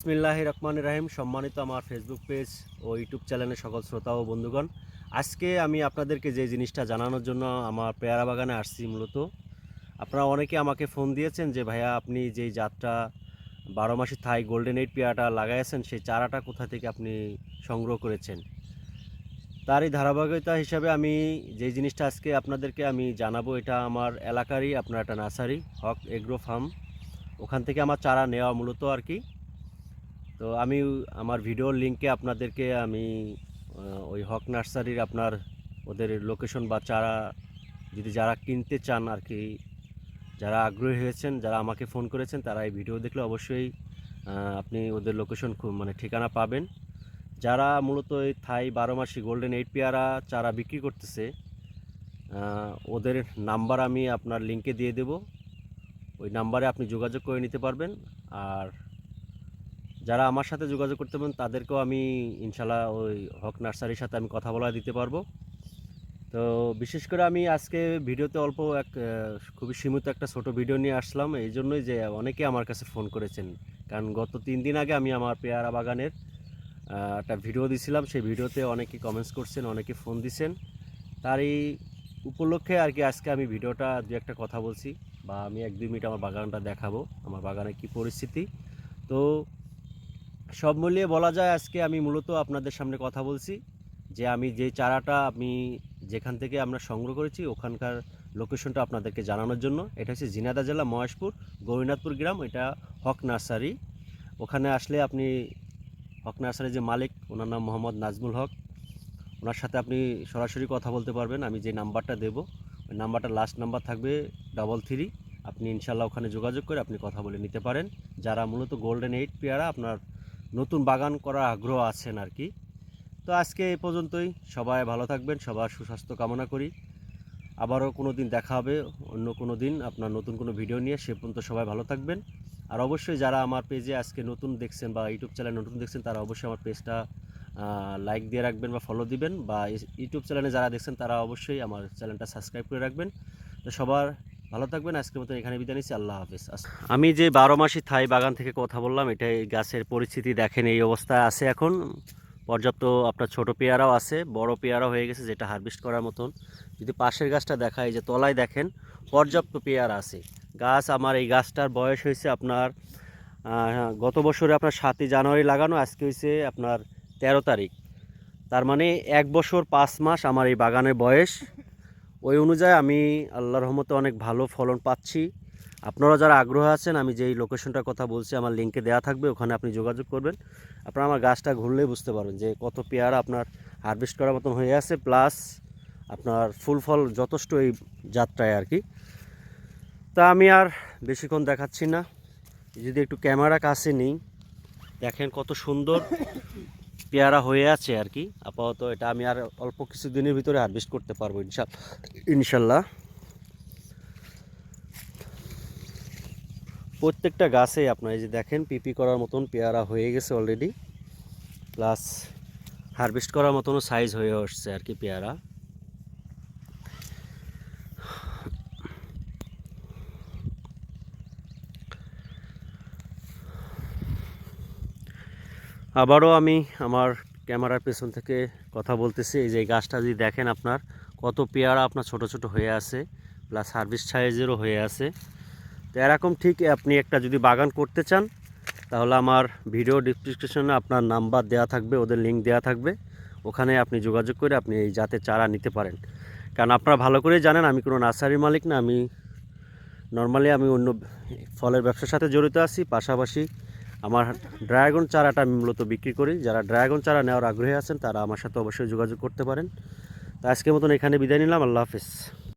বিসমিল্লাহ রহমান রাহিম। সম্মানিত আমার ফেসবুক পেজ ও ইউটিউব চ্যানেলের সকল শ্রোতা ও বন্ধুগণ, আজকে আমি আপনাদেরকে যে জিনিসটা জানানোর জন্য আমার পেয়ারা বাগানে আসছি মূলত, আপনারা অনেকে আমাকে ফোন দিয়েছেন যে, ভাইয়া, আপনি যেই জাতটা বারো মাসি থাই গোল্ডেন এইট পেয়ারাটা লাগাইছেন সেই চারাটা কোথা থেকে আপনি সংগ্রহ করেছেন? তারই ধারাবাহিকতা হিসাবে আমি যেই জিনিসটা আজকে আপনাদেরকে আমি জানাব, এটা আমার এলাকারই, আপনার একটা নার্সারি, হক এগ্রো ফার্ম। ওখান থেকে আমার চারা নেওয়া মূলত আর কি। তো আমি আমার ভিডিওর লিঙ্কে আপনাদেরকে আমি ওই হক নার্সারির আপনার ওদের লোকেশন বা চারা, যদি যারা কিনতে চান আর কি, যারা আগ্রহী হয়েছেন, যারা আমাকে ফোন করেছেন, তারা এই ভিডিও দেখলে অবশ্যই আপনি ওদের লোকেশন খুব মানে ঠিকানা পাবেন। যারা মূলত এই থাই বারো মাসি গোল্ডেন এইট পেয়ারা চারা বিক্রি করতেছে ওদের নাম্বার আমি আপনার লিঙ্কে দিয়ে দেব। ওই নাম্বারে আপনি যোগাযোগ করে নিতে পারবেন। আর যারা আমার সাথে যোগাযোগ করতে পারেন, তাদেরকেও আমি ইনশাল্লাহ ওই হক নার্সারির সাথে আমি কথা বলা দিতে পারব। তো বিশেষ করে আমি আজকে ভিডিওতে অল্প এক খুবই সীমিত একটা ছোট ভিডিও নিয়ে আসলাম। এই জন্যই যে অনেকে আমার কাছে ফোন করেছেন। কারণ গত তিন দিন আগে আমি আমার পেয়ারা বাগানের একটা ভিডিও দিছিলাম। সেই ভিডিওতে অনেকে কমেন্টস করছেন, অনেকে ফোন দিছেন। তারই উপলক্ষে আর কি আজকে আমি ভিডিওটা দু একটা কথা বলছি বা আমি এক দুই মিনিট আমার বাগানটা দেখাবো, আমার বাগানে কি পরিস্থিতি। তো সব মিলিয়ে বলা যায় আজকে আমি মূলত আপনাদের সামনে কথা বলছি, যে আমি যে চারাটা আমি যেখান থেকে আমরা সংগ্রহ করেছি, ওখানকার লোকেশনটা আপনাদেরকে জানানোর জন্য। এটা হচ্ছে জিনাদা জেলা মহেশপুর গৌরীনাথপুর গ্রাম, এটা হক নার্সারি। ওখানে আসলে আপনি হক নার্সারির যে মালিক, ওনার নাম মোহাম্মদ নাজমুল হক। ওনার সাথে আপনি সরাসরি কথা বলতে পারবেন, আমি যে নাম্বারটা দেবো, ওই নাম্বারটা লাস্ট নাম্বার থাকবে ডবল থ্রি আপনি ইনশাল্লাহ ওখানে যোগাযোগ করে আপনি কথা বলে নিতে পারেন। যারা মূলত গোল্ডেন এইট পেয়ারা আপনার নতুন বাগান করার আগ্রহ আছেন আর কি। তো আজকে এই পর্যন্তই। সবাই ভালো থাকবেন, সবার সুস্বাস্থ্য কামনা করি। আবারও কোনো দিন দেখা হবে, অন্য কোনো দিন আপনার নতুন কোনো ভিডিও নিয়ে। সে পর্যন্ত সবাই ভালো থাকবেন। আর অবশ্যই যারা আমার পেজে আজকে নতুন দেখছেন বা ইউটিউব চ্যানেল নতুন দেখছেন, তারা অবশ্যই আমার পেজটা লাইক দিয়ে রাখবেন বা ফলো দিবেন। বা ইউটিউব চ্যানেলে যারা দেখছেন, তারা অবশ্যই আমার চ্যানেলটা সাবস্ক্রাইব করে রাখবেন। তো সবার ভালো থাকবেন, আজকের মতো এখানে বিদায় নিচ্ছি, আল্লাহ হাফিজ। আমি যে বারো মাসি থাই বাগান থেকে কথা বললাম এটা এই গাছের পরিস্থিতি দেখেন, এই অবস্থায় আছে এখন। পর্যাপ্ত আপনার ছোট পেয়ারাও আছে, বড় পেয়ারা হয়ে গেছে, যেটা হারভেস্ট করার মতন। যদি পাশের গাছটা দেখায় যে তলায় দেখেন, পর্যাপ্ত পেয়ারা আছে। গাছ, আমার এই গাছটার বয়স হয়েছে আপনার গত বছরে আপনার সাতই জানুয়ারি লাগানো, আজকে হয়েছে আপনার তেরো তারিখ। তার মানে এক বছর পাঁচ মাস আমার এই বাগানের বয়স। ওই অনুযায়ী আমি আল্লাহর রহমতে অনেক ভালো ফলন পাচ্ছি। আপনারা যারা আগ্রহ আছেন, আমি যেই লোকেশনটার কথা বলছি, আমার লিঙ্কে দেওয়া থাকবে, ওখানে আপনি যোগাযোগ করবেন। আপনারা আমার গাছটা ঘুরলেই বুঝতে পারবেন যে কত পেয়ারা আপনার হারভেস্ট করার মতন হয়ে আছে প্লাস আপনার ফুল ফল যথেষ্ট এই যাত্রায় আর কি। তা আমি আর বেশিক্ষণ দেখাচ্ছি না। যদি একটু ক্যামেরা কাছে নিই, দেখেন কত সুন্দর পেয়ারা হয়ে আছে আর কি। আপাতত এটা আমি আর অল্প কিছু দিনের ভিতরে হারভেস্ট করতে পারব ইনশাল ইনশাল্লাহ। প্রত্যেকটা গাছে আপনার এই যে দেখেন পিপি করার মতন পেয়ারা হয়ে গেছে অলরেডি প্লাস হারভেস্ট করার মতনও সাইজ হয়ে আসছে আর কি পেয়ারা। আবারও আমি আমার ক্যামেরার পেছন থেকে কথা বলতেছি। এই যে গাছটা যদি দেখেন আপনার, কত পেয়ারা আপনার ছোট ছোট হয়ে আছে প্লাস হারভেস্ট সাইজেরও হয়ে আছে। তো এরকম ঠিক আপনি একটা যদি বাগান করতে চান, তাহলে আমার ভিডিও ডিসক্রিপশনে আপনার নাম্বার দেওয়া থাকবে, ওদের লিঙ্ক দেওয়া থাকবে। ওখানে আপনি যোগাযোগ করে আপনি এই জাতের চারা নিতে পারেন। কারণ আপনারা ভালো করেই জানেন, আমি কোনো নার্সারির মালিক না, আমি নর্মালি আমি অন্য ফলের ব্যবসার সাথে জড়িত আছি, পাশাপাশি আমার ড্রাগন চারাটা আমি মূলত বিক্রি করি। যারা ড্রাগন চারা নেওয়ার আগ্রহী আছেন, তারা আমার সাথে অবশ্যই যোগাযোগ করতে পারেন। তো আজকের মতন এখানে বিদায় নিলাম। আল্লাহ হাফিজ।